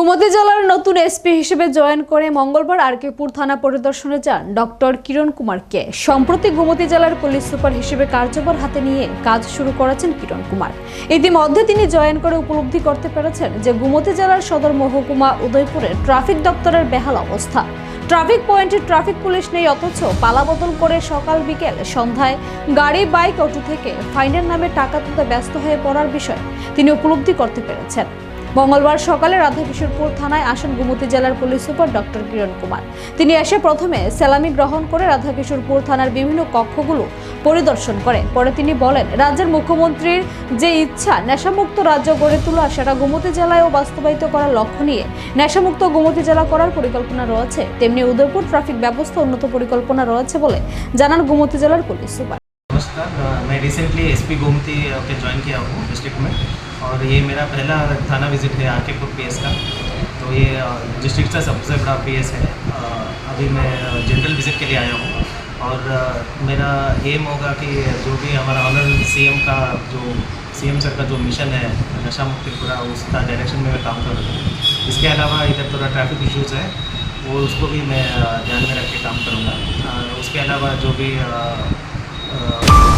গুমতি জেলার নতুন এসপি হিসেবে জয়েন করে মঙ্গলবার আরকেপুর থানা পরিদর্শনে যান ডক্টর কিরণ কুমার কে সম্প্রতি গুমতি জেলার পুলিশ সুপার হিসেবে কার্যভার হাতে নিয়ে কাজ শুরু করেছেন কিরণ কুমার। ইতিমধ্যে তিনি জয়েন করে উপলব্ধি করতে পেরেছেন যে গুমতি জেলার সদর মহকুমা উদয়পুরের ট্রাফিক দপ্তরের বেহাল অবস্থা। ট্রাফিক পয়েন্টে ট্রাফিক পুলিশ নেই, অথচ পালাবদল করে সকাল বিকেল সন্ধ্যায় গাড়ি, বাইক, অটো থেকে ফাইনের নামে টাকা তুলতে ব্যস্ত হয়ে পড়ার বিষয় তিনি উপলব্ধি করতে পেরেছেন। মঙ্গলবার সকালে রাধাকিশোরপুর থানায় আসেন গুমতি জেলার police super doctor Kiran Kumar তিনি এসে প্রথমে সেলামি গ্রহণ করে রাধাকিশোরপুর থানার বিভিন্ন কক্ষগুলো পরিদর্শন করে পরে তিনি বলেন রাজ্যের মুখ্যমন্ত্রীর যে ইচ্ছা নেশামুক্ত রাজ্য গড়ে তোলা সেটা গুমতি জেলায়ও বাস্তবায়িত করার লক্ষ্য নিয়ে নেশামুক্ত গুমতি জেলা করার পরিকল্পনা রয়েছে তেমনি উদয়পুর ট্রাফিক ব্যবস্থা উন্নত পরিকল্পনা রয়েছে বলে জানান গুমতি জেলার পুলিশ সুপার नमस्कार अ, मैं रिसेंटली एसपी गोमती पे ज्वाइन किया हूँ डिस्ट्रिक्ट में और ये मेरा पहला थाना विज़िट है आकेपुर पीएस का। तो ये डिस्ट्रिक्ट का सबसे बड़ा पीएस है। अभी मैं जनरल विज़िट के लिए आया हूँ। और मेरा एम होगा कि जो भी हमारा ऑनरेबल सीएम का जो सीएम सर का जो मिशन है नशा मुक्ति पूरा उसका डायरेक्शन में मैं काम कर रहा हूँ। इसके अलावा इधर थोड़ा ट्रैफ़िक इश्यूज़ है वो उसको भी मैं ध्यान में रख के काम करूँगा। उसके अलावा जो भी अ, अ,